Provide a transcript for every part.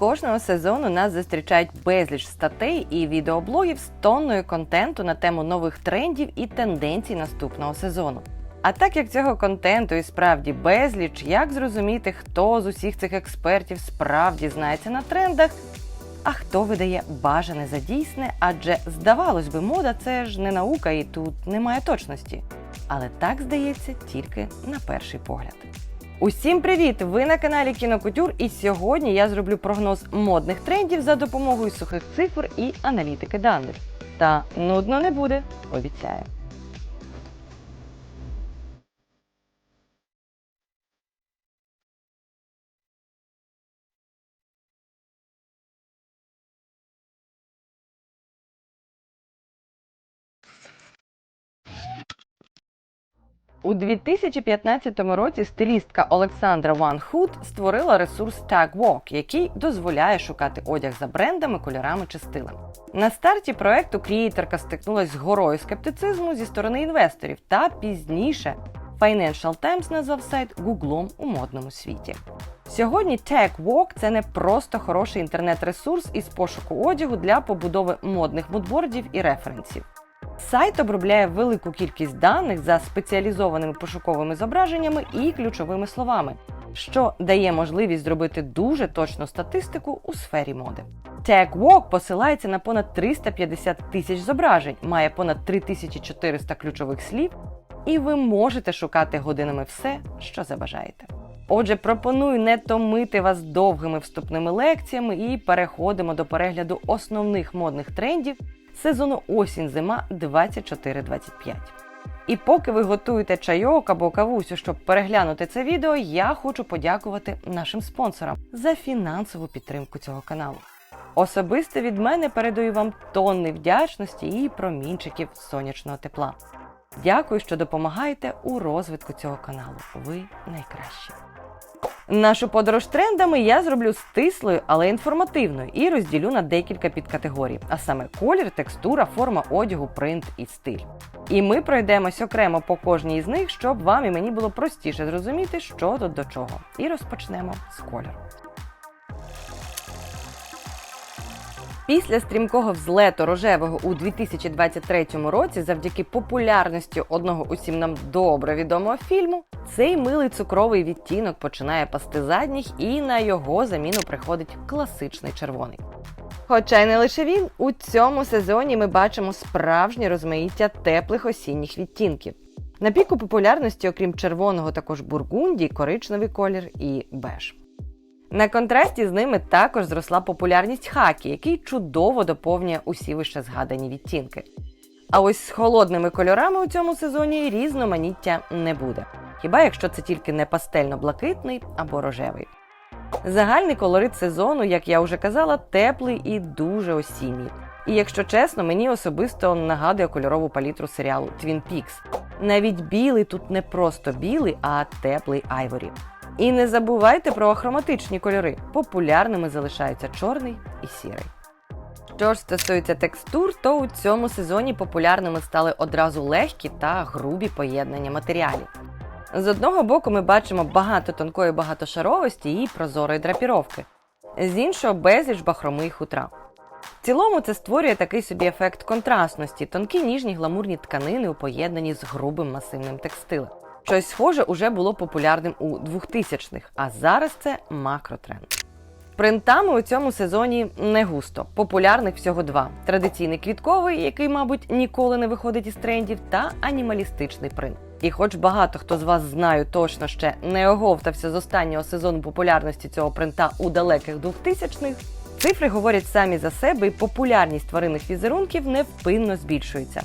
кожного сезону нас зустрічають безліч статей і відеоблогів з тонною контенту на тему нових трендів і тенденцій наступного сезону. А так як цього контенту і справді безліч, як зрозуміти, хто з усіх цих експертів справді знається на трендах, а хто видає бажане за дійсне, адже здавалось би, мода це ж не наука і тут немає точності. Але так здається тільки на перший погляд. Усім привіт! Ви на каналі Кінокутюр, і сьогодні я зроблю прогноз модних трендів за допомогою сухих цифр і аналітики даних. Та нудно не буде, обіцяю. У 2015 році стилістка Олександра Ван Худ створила ресурс TagWalk, який дозволяє шукати одяг за брендами, кольорами чи стилем. На старті проекту крієйтерка стикнулася з горою скептицизму зі сторони інвесторів, та пізніше Financial Times назвав сайт гуглом у модному світі. Сьогодні TagWalk – це не просто хороший інтернет-ресурс із пошуку одягу для побудови модних мудбордів і референсів. Сайт обробляє велику кількість даних за спеціалізованими пошуковими зображеннями і ключовими словами, що дає можливість зробити дуже точну статистику у сфері моди. TagWalk посилається на понад 350 тисяч зображень, має понад 3400 ключових слів, і ви можете шукати годинами все, що забажаєте. Отже, пропоную не томити вас довгими вступними лекціями і переходимо до перегляду основних модних трендів сезону осінь-зима 24-25. І поки ви готуєте чайок або кавусю, щоб переглянути це відео, я хочу подякувати нашим спонсорам за фінансову підтримку цього каналу. Особисто від мене передаю вам тонни вдячності і промінчиків сонячного тепла. Дякую, що допомагаєте у розвитку цього каналу. Ви найкращі. Нашу подорож трендами я зроблю стислою, але інформативною і розділю на декілька підкатегорій, а саме колір, текстура, форма одягу, принт і стиль. І ми пройдемось окремо по кожній із них, щоб вам і мені було простіше зрозуміти, що тут до чого. І розпочнемо з кольору. Після стрімкого взлету рожевого у 2023 році, завдяки популярності одного усім нам добре відомого фільму, цей милий цукровий відтінок починає пасти задніх, і на його заміну приходить класичний червоний. Хоча й не лише він, у цьому сезоні ми бачимо справжнє розмаїття теплих осінніх відтінків. На піку популярності, окрім червоного, також бургунді, коричневий колір і беж. На контрасті з ними також зросла популярність хакі, який чудово доповнює усі вище згадані відтінки. А ось з холодними кольорами у цьому сезоні різноманіття не буде. Хіба якщо це тільки не пастельно-блакитний або рожевий. Загальний колорит сезону, як я вже казала, теплий і дуже осінній. І якщо чесно, мені особисто нагадує кольорову палітру серіалу Twin Peaks. Навіть білий тут не просто білий, а теплий айворі. І не забувайте про ахроматичні кольори. Популярними залишаються чорний і сірий. Що ж стосується текстур, то у цьому сезоні популярними стали одразу легкі та грубі поєднання матеріалів. З одного боку, ми бачимо багато тонкої багатошаровості і прозорої драпіровки, з іншого безліч бахроми і хутра. В цілому це створює такий собі ефект контрастності, тонкі ніжні гламурні тканини у поєднанні з грубим масивним текстилем. Щось схоже уже було популярним у 2000-х, а зараз це макротренд. Принтами у цьому сезоні не густо. Популярних всього два: традиційний квітковий, який, мабуть, ніколи не виходить із трендів, та анімалістичний принт. І хоч багато хто з вас знаю точно ще не оговтався з останнього сезону популярності цього принта у далеких 2000-х, цифри говорять самі за себе, і популярність тваринних візерунків невпинно збільшується.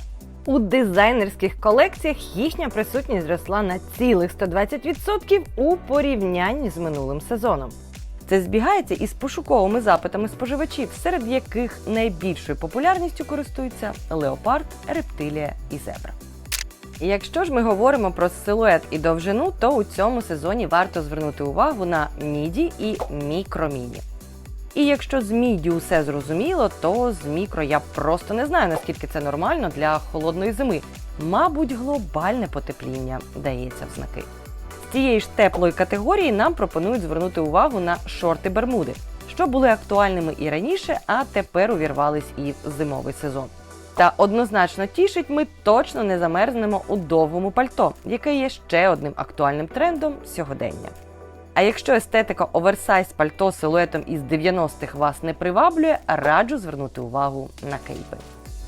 У дизайнерських колекціях їхня присутність зросла на цілих 120% у порівнянні з минулим сезоном. Це збігається із пошуковими запитами споживачів, серед яких найбільшою популярністю користуються леопард, рептилія і зебра. Якщо ж ми говоримо про силует і довжину, то у цьому сезоні варто звернути увагу на міді і мікроміді. І якщо з міді усе зрозуміло, то з мікро я просто не знаю, наскільки це нормально для холодної зими. Мабуть, глобальне потепління дається в знаки. З цієї ж теплої категорії нам пропонують звернути увагу на шорти Бермуди. що були актуальними і раніше, а тепер увірвались і в зимовий сезон. Та однозначно тішить, ми точно не замерзнемо у довгому пальто, яке є ще одним актуальним трендом сьогодення. А якщо естетика оверсайз пальто силуетом із 90-х вас не приваблює, раджу звернути увагу на кейпи.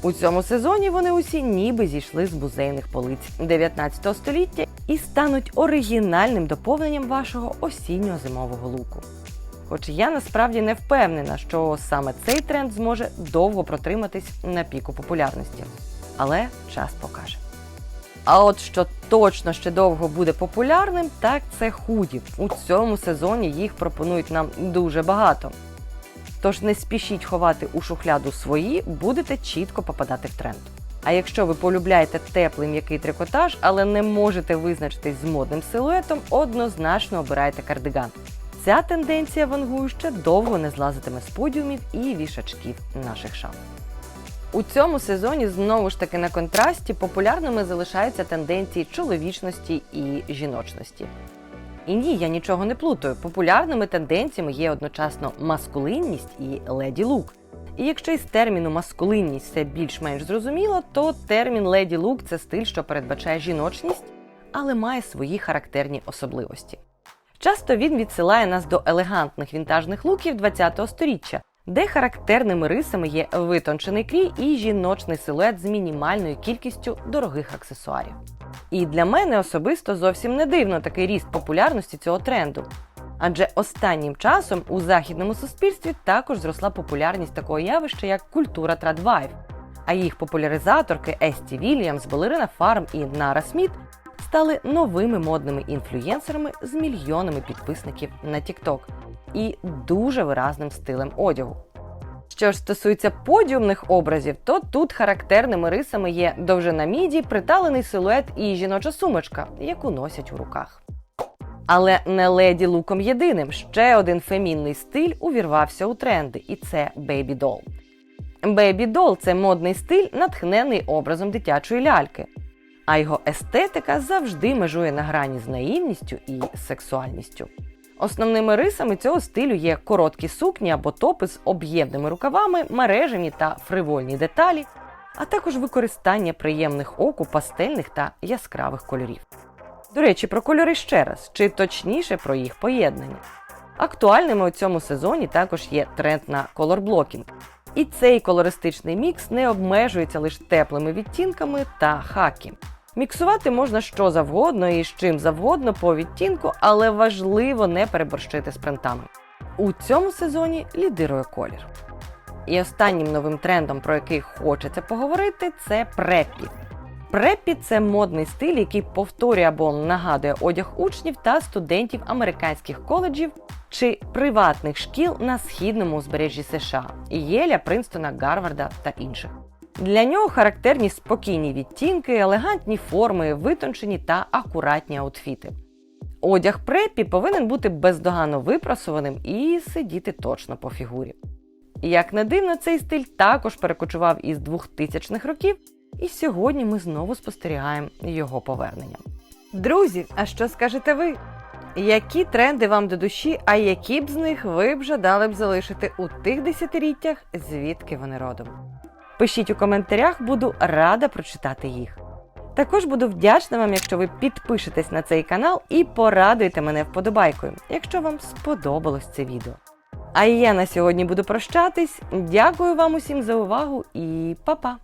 У цьому сезоні вони усі ніби зійшли з музейних полиць 19 століття і стануть оригінальним доповненням вашого осінньо зимового луку. Хоч я насправді не впевнена, що саме цей тренд зможе довго протриматись на піку популярності. Але час покаже. А от що точно ще довго буде популярним, так це худі. У цьому сезоні їх пропонують нам дуже багато. Тож не спішіть ховати у шухляду свої, будете чітко попадати в тренд. А якщо ви полюбляєте теплий м'який трикотаж, але не можете визначитись з модним силуетом, однозначно обирайте кардиган. Ця тенденція вангую ще довго не злазитиме з подіумів і вішачків наших шаф. У цьому сезоні знову ж таки на контрасті популярними залишаються тенденції чоловічності і жіночності. І ні, я нічого не плутаю. Популярними тенденціями є одночасно маскулинність і леді лук. І якщо із терміну маскулинність все більш-менш зрозуміло, то термін леді лук це стиль, що передбачає жіночність, але має свої характерні особливості. Часто він відсилає нас до елегантних вінтажних луків ХХ століття, де характерними рисами є витончений крій і жіночний силует з мінімальною кількістю дорогих аксесуарів. І для мене особисто зовсім не дивно такий ріст популярності цього тренду. Адже останнім часом у західному суспільстві також зросла популярність такого явища, як культура традвайв. А їх популяризаторки Есті Вільямс, Балерина Фарм і Нара Сміт стали новими модними інфлюєнсерами з мільйонами підписників на TikTok і дуже виразним стилем одягу. Що ж стосується подіумних образів, то тут характерними рисами є довжина міді, приталений силует і жіноча сумочка, яку носять у руках. Але не леді луком єдиним. Ще один фемінний стиль увірвався у тренди, і це бейбі дол. Бейбі дол це модний стиль, натхнений образом дитячої ляльки. А його естетика завжди межує на грані з наївністю і сексуальністю. Основними рисами цього стилю є короткі сукні або топи з об'ємними рукавами, мережевні та фривольні деталі, а також використання приємних оку пастельних та яскравих кольорів. До речі, про кольори ще раз, чи точніше про їх поєднання. Актуальними у цьому сезоні також є тренд на колорблокінг. І цей колористичний мікс не обмежується лише теплими відтінками та хакі. Міксувати можна що завгодно і з чим завгодно по відтінку, але важливо не переборщити з принтами. У цьому сезоні лідирує колір. І останнім новим трендом, про який хочеться поговорити, це преппі. Преппі це модний стиль, який повторює або нагадує одяг учнів та студентів американських коледжів чи приватних шкіл на східному узбережжі США Єля, Принстона, Гарварда та інших. Для нього характерні спокійні відтінки, елегантні форми, витончені та акуратні аутфіти. Одяг препі повинен бути бездоганно випрасованим і сидіти точно по фігурі. Як не дивно, цей стиль також перекочував із 2000-х років, і сьогодні ми знову спостерігаємо його повернення. Друзі, а що скажете ви? Які тренди вам до душі, а які б з них ви б жадали б залишити у тих десятиліттях, звідки вони родом? Пишіть у коментарях, буду рада прочитати їх. Також буду вдячна вам, якщо ви підпишетесь на цей канал і порадуєте мене вподобайкою, якщо вам сподобалось це відео. А я на сьогодні буду прощатись. Дякую вам усім за увагу і па-па!